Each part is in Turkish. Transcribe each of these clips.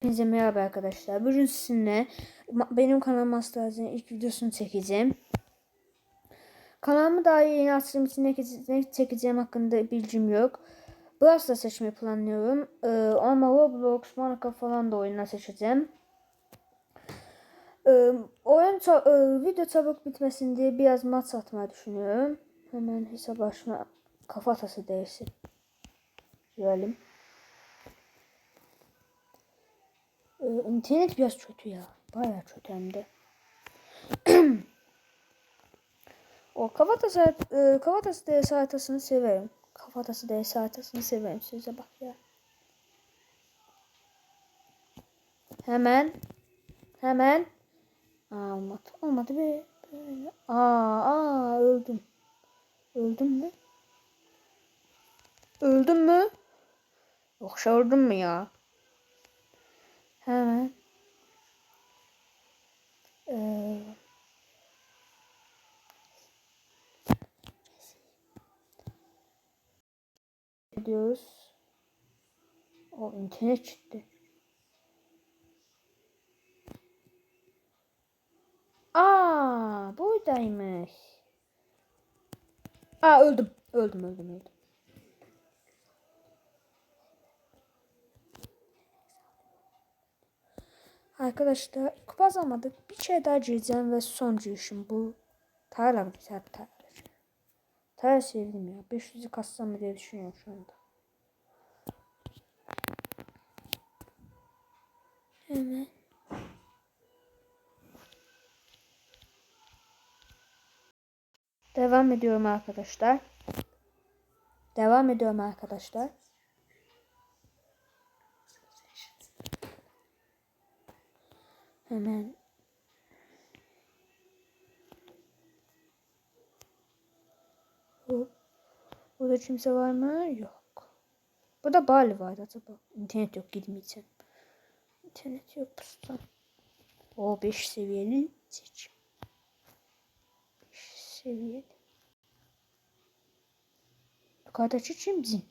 Hepinize merhaba arkadaşlar. Bugün sizinle benim kanalım Masteraz'ın ilk videosunu çekeceğim. Kanalımı daha yeni açtığım için ne, ke- ne çekeceğim hakkında bilgim yok. Da seçmeyi planlıyorum. Ee, ama Roblox, Minecraft falan da oyunlar seçeceğim. Ee, oyun e, video çabuk bitmesin diye biraz maç atmayı düşünüyorum. Hemen hesap açma kafatası değilsin. Görelim. Ee, internet biraz kötü ya. Bayağı kötü hem de. o kafatası, e, kafatası DS haritasını severim. Kafatası DS haritasını severim. Size bak ya. Hemen. Hemen. Aa, olmadı. Olmadı be. Aa, aa öldüm. Öldüm mü? Öldüm mü? Yoksa öldüm mü ya? Hemen. Ee, diyoruz. O internet çıktı. Aa, buradaymış. Aa öldüm. Öldüm öldüm öldüm. Arkadaşlar kupa almadık. Bir şey daha gireceğim ve son girişim bu. Tarla güzel bir tarla. Tarla sevdim ya. 500'ü kassam mı diye düşünüyorum şu anda. Hemen. Devam ediyorum arkadaşlar. Devam ediyorum arkadaşlar. Hemen Hop. Burada kimse var mı? Yok. Burada Bali var acaba. İnternet yok gitmeyeceğim. İnternet yok pustan. O 5 seviyeli seç. 5 seviyeli. Yukarıda çiçeğim zin.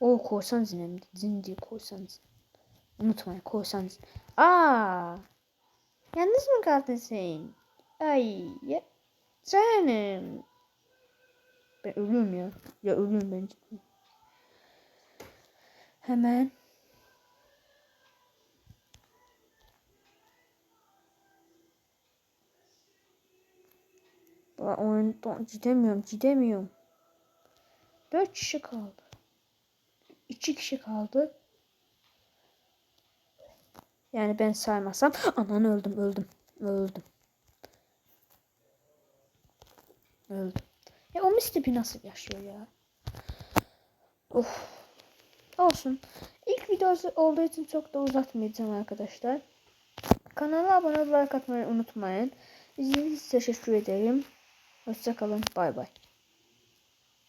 O korsan zin hem de. Zin değil korsan zin. Unutmayın korsan zin. Aa! Yalnız mı kaldın sen? Ay ya. Canım. Ben ölüyorum ya. Ya ölüyorum ben. Hemen. Ben oyundan gidemiyorum, gidemiyorum. Dört kişi kaldı. İki kişi kaldı. Yani ben saymasam. Anan öldüm, öldüm, öldüm. Öldüm. Ya o Mr. nasıl yaşıyor ya? Of. Olsun. İlk videosu olduğu için çok da uzatmayacağım arkadaşlar. Kanala abone like atmayı unutmayın. İzlediğiniz için teşekkür ederim. Hoşçakalın. Bay bay.